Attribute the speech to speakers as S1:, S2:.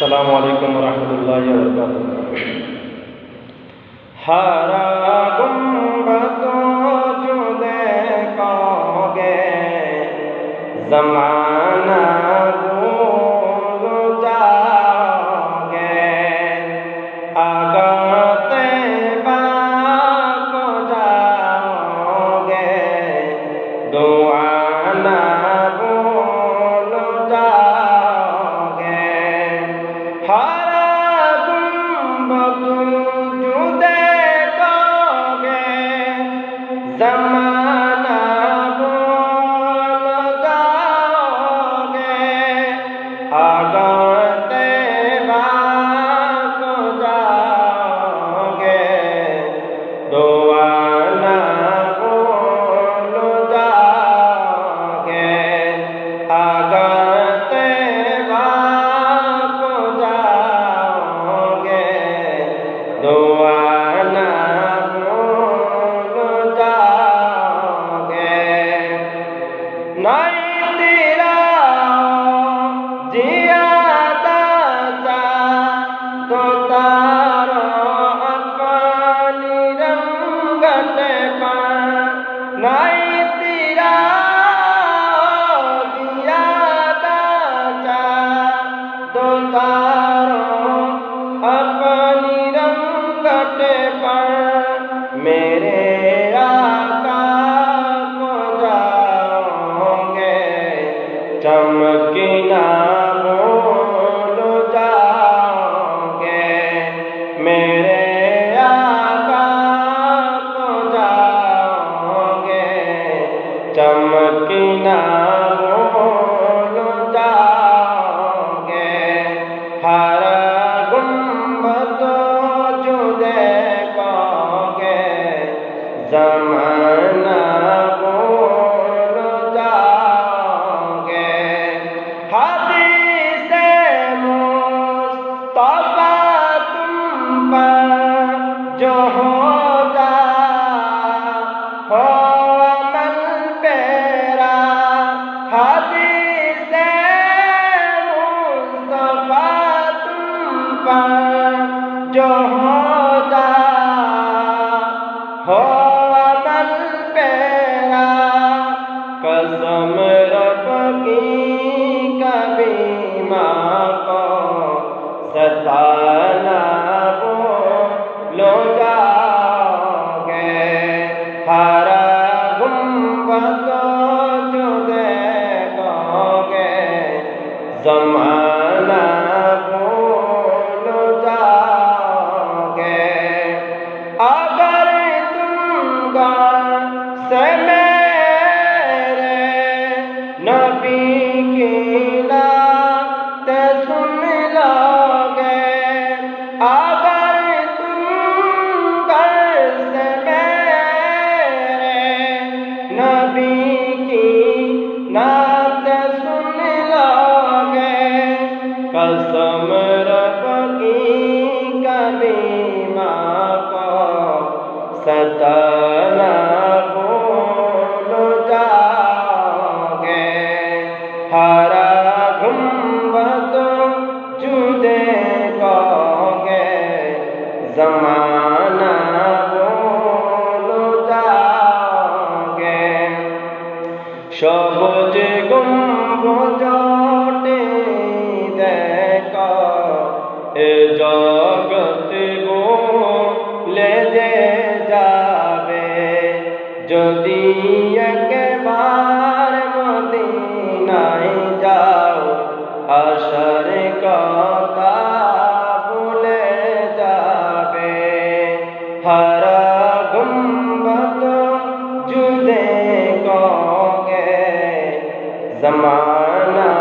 S1: السلام علیکم ورحمۃ اللہ وبرکاتہ۔ ہر گنبدوں جو دیکھو گے زمان پر میرے گے چمکنا گے میرے گے چمکنا گے ہر الله তারা গুম্বদ জুদে কগে জমানা বলো যাগে সবুজ গুম্বদ দেখা, এ জগত গোলে যে যাবে। যদি একবার মদিনায় হাসর কথা ভুলে যাবে হারা গুম্বদ জুদে কগে জমানা